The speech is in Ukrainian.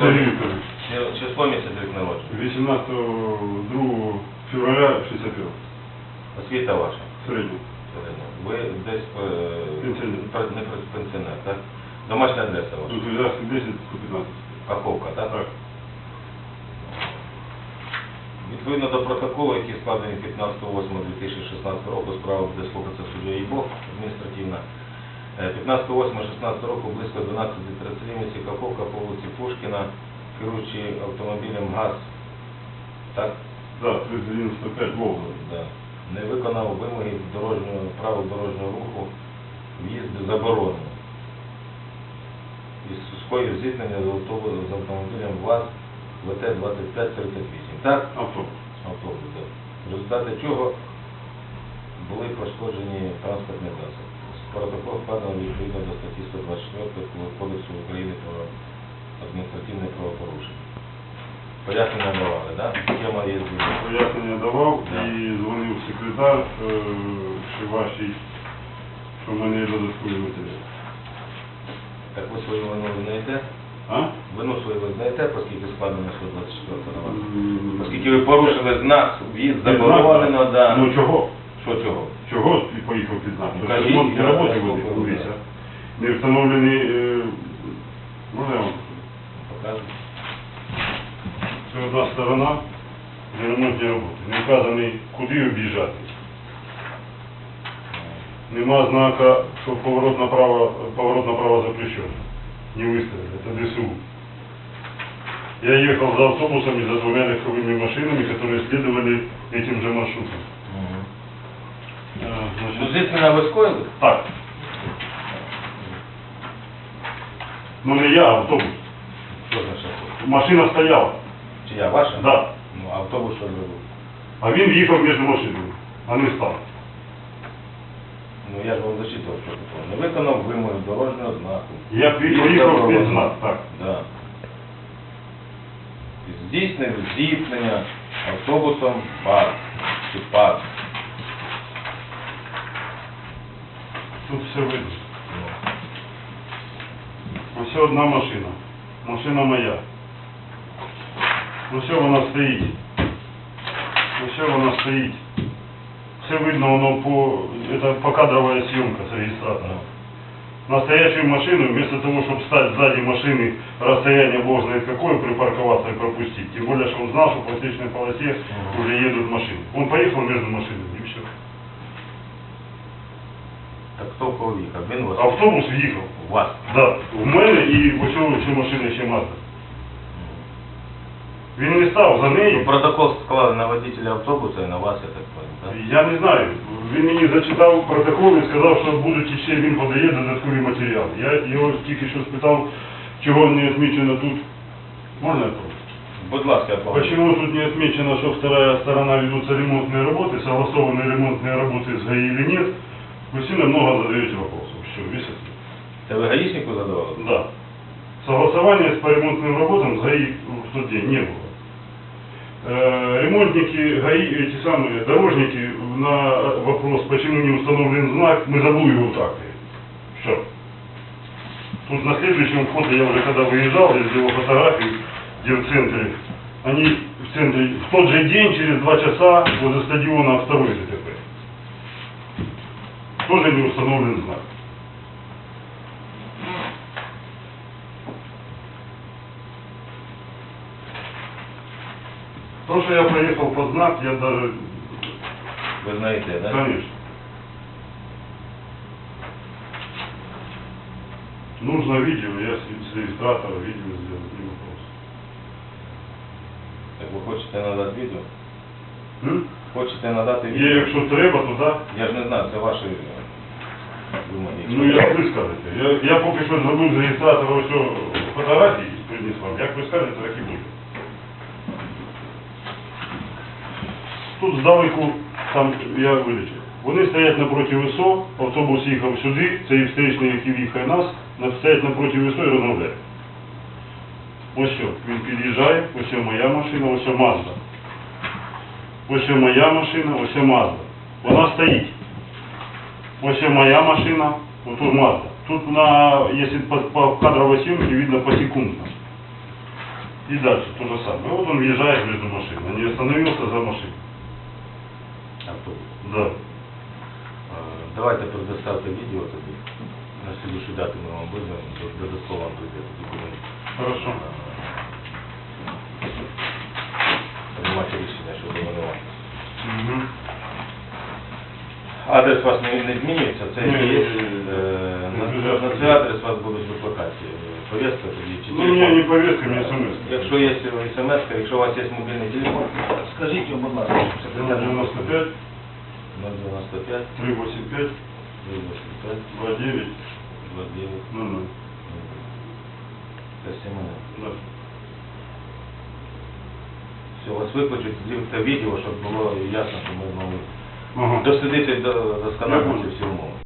Сергій Вікторович, Число місяць рік народження. 18 2 февраля 61 Освіта ваша. середньо. Ви десь е, Пенсіонер. пе- не пе- пенсіонер, так? Домашня адреса ваша. Ільяшки 10, 115. Каховка, так? Так. Відповідно до протоколу, який складений 15.08.2016 року, справа буде слухатися суддя ІБО адміністративна. Е, 15.08.16 року близько 12.30 в місті Каховка по вулиці Пушкіна, керуючи автомобілем ГАЗ, так? Да, 395 Волга. Да. Не виконав вимоги дорожнього правил дорожнього руху, в'їзд заборонено. І скоїв зіткнення з з автомобілем ВАЗ ВТ-2538. Так? Автобус. Автобус, так. В результаті чого були пошкоджені транспортні засоби. Протокол складено відповідно до статті 124 Кодексу України про адміністративне правопорушення. Пояснення давали, так? Тема є звільнена. Пояснення давав Да. і дзвонив секретар е, що вашій, що в мене є додаткові матеріали. Так ви свою вину визнаєте? А? Вину свою визнаєте, оскільки складено 124 на вас? М, Оскільки ви порушили знак, в'їзд під заборонено, так. да. Ну чого? Що цього? Чого ти поїхав під знак? Ну, Це кажіть, ремонтні я роботи так ведуть, слухаю, дивіться. да. Не встановлені, е, можна я вам? Покажете? Це одна сторона, де ремонтні роботи. Не вказаний, куди об'їжджати. Нема знака, що поворот направо, поворот направо запрещен. Не выставили, это ДСУ. Я ехал за автобусом и за двумя легковыми машинами, которые следовали этим же маршрутом. Ну, зіткнення ви скоїли? так. Ну не я, а автобус. Що значить? Машина стояла. Чи я ваша? Да. Ну, автобус що зробив? А він їхав між машинами, а не став. Ну, я ж вам зачитував протокол. Не виконав вимоги дорожнього знаку. Я пі- В'їзд поїхав під знак, так. Да. Здійснив зіткнення автобусом ПАР. Чи ПАР. Тут все видно. Ну. Ось одна машина. Машина моя. Ось вона стоїть. Ось вона стоїть. Все видно, воно по... Это покадровая съемка с регистратора. Настоящую машину, вместо того, чтобы стать сзади машины, расстояние бог знает какое, припарковаться и пропустить. Тем более, что он знал, что по встречной полосе уже едут машины. Он поехал между машинами, и все. Так хто поїхав? Він вас? Автобус въехал. У вас. Да, в мене і ось цього ще машина ще Мазда. Він не став за Ну, нею. протокол склали на водителя автобуса і на вас, я так понял, так? Я не знаю. Він мені зачитав протокол і сказав, що будуть ще він подає додаткові матеріали. Я його тільки що спитав, чого не відмічено тут. Можна я прошу? Будь ласка, я погоджу. Почему тут не отмечено, что вторая сторона ведутся ремонтные работы, согласованы ремонтные работы с ГАИ или нет? Вы сильно много задаете вопросов. Все, весь ответ. Це ви гаїшнику задавали? Да. Согласования по ремонтным работам с ГАИ в тот день не было. Э, Ремонтники, ГАИ, эти самые дорожники на вопрос, почему не установлен знак, мы забыли его так. Все. Тут на следующем фото, я уже когда выезжал, я сделал фотографию, где в центре, они в центре, в тот же день, через два часа, возле стадиона второй Тоже не установлен знак. То, что я проехал под знак, я даже, Ви знаєте, так? конечно. Нужно видео, я с, с регистратора видео сделаю, не вопрос. Так ви хочете надати відео? М? Хочете надати Є, відео? якщо треба, то так. Я ж не знаю, це ваші вимоги. Ну, як ви скажете. Я, я поки що зробив з реєстратора фотографії, приніс вам. Як ви скажете, так і буде. Тут здалеку, там я вилічив. Вони стоять напроти ВСО, автобус їхав сюди, цей встречний, який в'їхає нас, на- стоять напроти ВСО і розмовляють. Ось що, він під'їжджає, ось моя машина, ось Мазда. Ось моя машина, ось Мазда. Вона стоїть. Ось ще моя машина, вот тут Мазда. Тут на, если по, по кадровой съемке видно посекундно. И дальше то же самое. Вот он въезжает между машин, не остановился за машиной. Автобус. Да. Е, Давайте предоставте відео тоді. На слідущу дату ми вам визнаємо, додатково вам прийде документ. Хорошо. Приймати рішення щодо винуватості. Мгм. Адрес вас не, не змінюється, це Ні, є. ні, ні, ні. е, На, на цей адрес вас будуть викликати. е, Повістка тоді чи Ну, у не телефон. повестка, мне смс. Якщо є смс, якщо у вас є мобільний телефон, Скажіть йому, будь ласка, секретар. 095 095 385 385 29 29 00. Це Сімена. Да. Все, вас викличуть, зробите відео, щоб було ясно, що ми знову Ага. дослідити до ці всі умови.